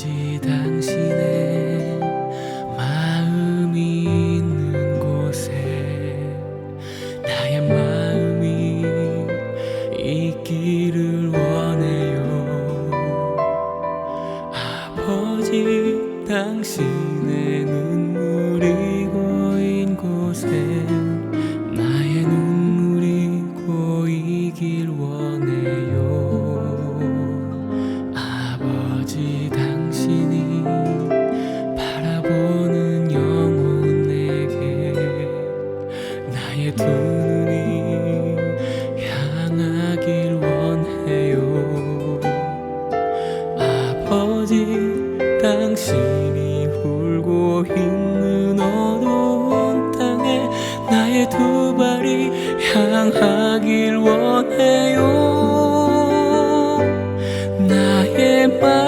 아버 눈이 향하길 원해요. 아버지 당신이 울고 있는 어두운 땅에 나의 두 발이 향하길 원해요. 나의 마